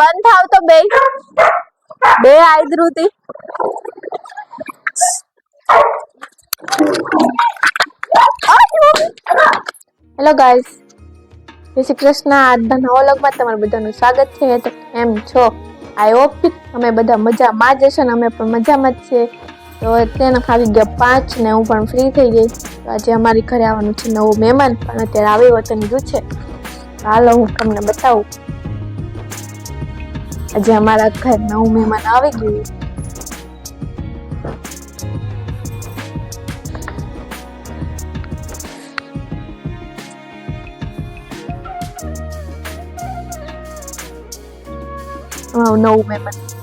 બંધ થાવ તો બે બે આઈદ્રુતિ. હેલો ગાઈસ જય શ્રી કૃષ્ણ. આજના નવા વ્લોગમાં તમારું બધાનું સ્વાગત છે. તો એમ છો? આઈ હોપ અમે બધા મજામાં જ હશે ને અમે પણ મજામાં જ છીએ. તો અત્યારે ખાવી ગયા પાંચ ને હું પણ ફ્રી થઈ ગઈ. તો આજે અમારી ઘરે આવવાનું છે નવું મહેમાન. પણ અત્યારે આવી વચન ગયું છે. હાલો હું તમને બતાવું. આજે અમારા ઘર નવું મહેમાન આવી ગયું. નવું મહેમાન.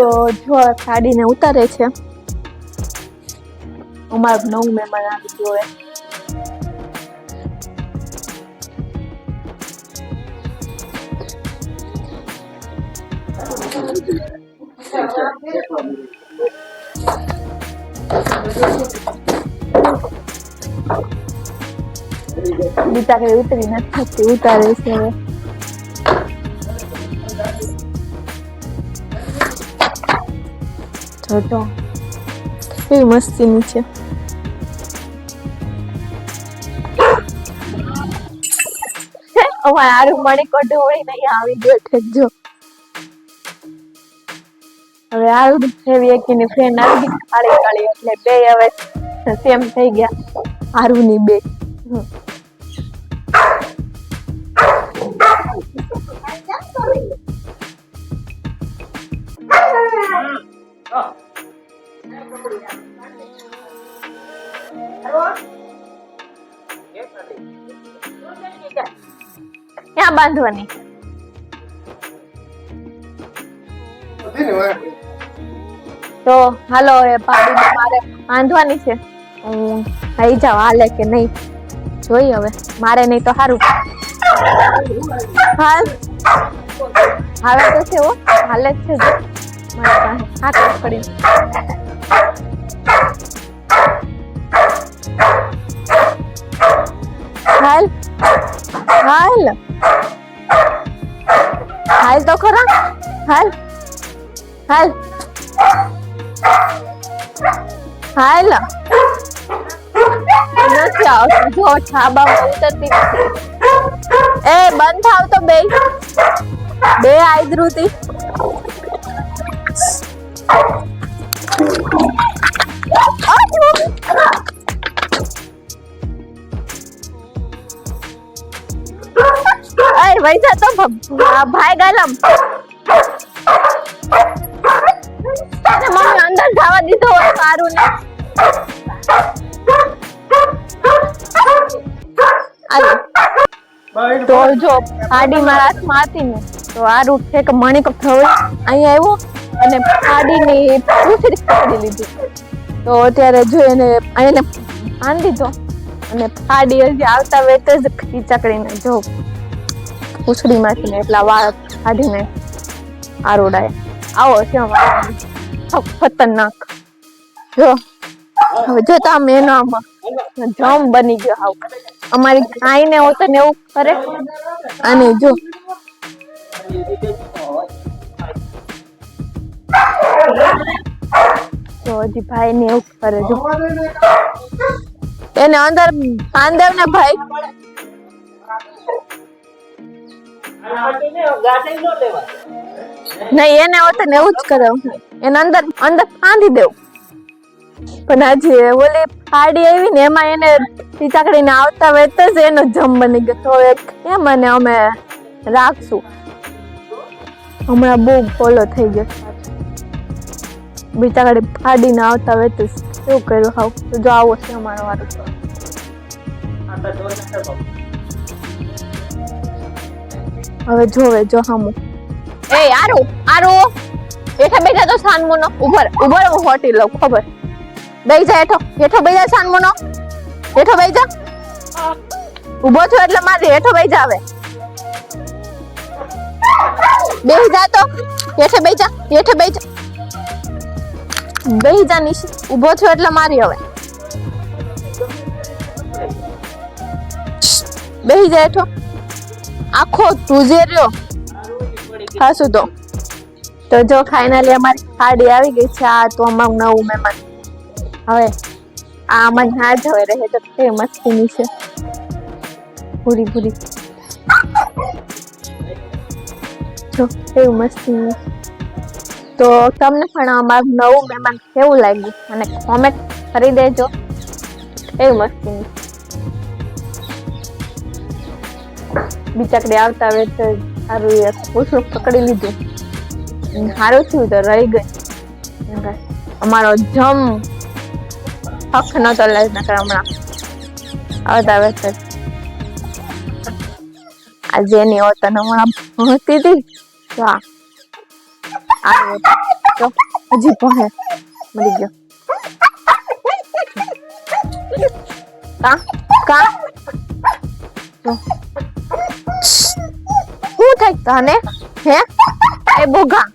તો જો સાડીને ઉતારે છે. અમારું નવું મહેમાન આવી ગયો હોય બીજા કઈ ઉતરી નથી થતી ઉતારે છે. જોજો કેવી મસ્તીની છે અમારે આરું મણી કઢોળી નહીં આવી ગયો ઠેકજો હવે આરું એવી એકીની ફ્રેન્ડ આવી. ગઈ કાળી કાળી એટલે બે હવે સેમ થઈ ગયા. આરુની બે. હમ. ક્યાં બાંધવાની. તો હાલો એ પાડી મારે બાંધવાની છે. હું થઈ જાવ હાલે કે નહીં? જોઈ હવે મારે નહીં તો સારું હાલ. હવે તો છે હાલે જ છે મારી પાસે હાથ પડી તો ખરા. હાલ. હાલ. હાલ. નથી આવતું. જો છાબામાં ઉતરતી નથી એ, બંધ થાવ તો બે બે આદરુતી અરે વૈસા તો ભ- આ ભાઈ ગલમ. મમ્મી અંદર જવા દીધો હોય સારું ને. તો જો ફાડી મારા હાથમાં હતી ને, તો આ રૂટ છે કે મણિક થયો અહીંયા આવ્યો અને ફાડીની પૂછડી પકડી લીધી. તો અત્યારે જો એને એને બાંધી દીધો. અને ફાડી હજી આવતા વેત જ ખીચકડીને જો. પૂછડીમાંથી ને એટલા વાળ કાઢીને આરોડાય આવો છે ખતરનાક. જો, હવે જો તો આમ. એનો બની ગયો હાવ અમારી ગાયને હોત ને એવું કરે. અને જો. હજી ભાઈ ને એવું કરે, જો. એને અંદર પાંદેવ ને ભાઈ નહીં, એને હોતે એવું જ કરે એને અંદર અંદર બાંધી દેવું. પણ હજી ઓલી ફાડી આવી ને એમાં એને ટીચાકડીને આવતા વેત જ એનો જમ બની ગયો. તો કેમ અને અમે રાખશું? હમણાં બહુ ફોલો થઈ ગયો. બિચારી ફાડીને આવતા વેત જ. શું કર્યું? હાવ જો આવો છે અમારો વારો. હવે જોવે, જો હામું. એ આરો આરો. બેઠા બેઠા તો સાનમુનો. ઉભર ઉભર હું હોટી લઉં, ખબર. બેહી જા હેઠો હેઠો બેહી જા સાનમુનો. હેઠો બેહી જા. ઊભો છો એટલે મારે હેઠો બેસી જાવે બેસી જા તો. હેઠે બેસી જા, હેઠે બેસી જા. બેસી જા નિશ ઊભો છો એટલે મારી હવે. બેસી જા હેઠો. આખો તુજે રહ્યો. ખાસું તો. તો જો ફાઇનલી અમારી ખાડી આવી ગઈ છે. આ તો અમારું નવું મહેમાન. હવે આ અમારી ના જ હવે રહે તો કે મસ્તીની છે. પૂરી પૂરી જો, કેવું મસ્તીની. તો તમને પણ અમારું નવું મહેમાન કેવું લાગ્યું? અને કોમેન્ટ કરી દેજો. એવું મસ્તીની. બિચાકડી આવતા વેત સારું એ પૂછડું પકડી લીધું. સારું થયું તો રહી ગઈ. અમારો જમ હક નતો લઈ નાખે હમણાં આવતા વેત આજે એની ઓતન હમણાં ભણતી હતી. વાહ. આવ્યો હજી પહોંચે મળી ગયો. કા? કા? થાય તને? હે? એ બોગા.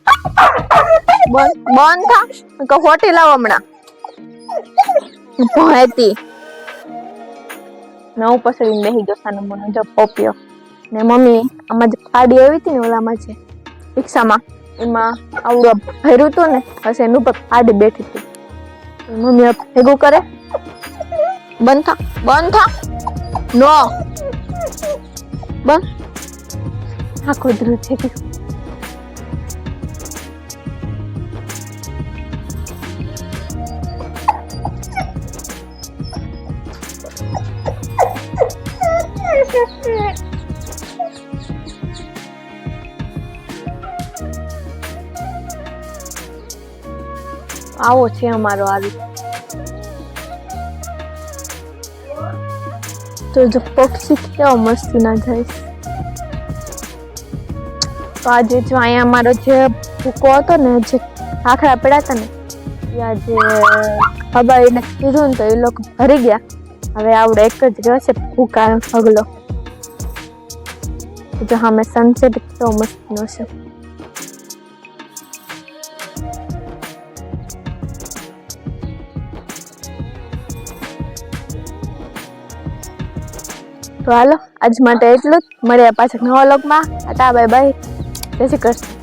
બંધ થા કે હોટી લાવ હમણાં. ભહેતી નવ પસડીને બેસી ગયો સાનો મને જો પોપ્યો. ને મમ્મી આમાં જે ફાડી આવી હતી ને ઓલામાં છે રિક્ષામાં એમાં આવડું ભર્યું હતું ને પછી એનું ઉપર ફાડી બેઠી હતી. મમ્મી ભેગું કરે. બંધ થા બંધ થા નો. બંધ આ કુદરું છે. આવો છે અમારો આવી. તો જો પક્ષી કેવા મસ્તી ના જાય તો આજે જો અહીંયા અમારો જે ભૂકો હતો ને, જે આખડા પડ્યા હતા ને, એ આજે ખબર એને કીધું ને તો એ લોકો ભરી ગયા. હવે આવડે એક જ રહ્યો છે, ભૂકા પગલો જો સામે સનસેટ કેવો મસ્તીનો છે. તો હાલો, આજ માટે એટલું જ. મળ્યા પાછા નવા લોકમાં ટા બાય બાય જય શ્રી કૃષ્ણ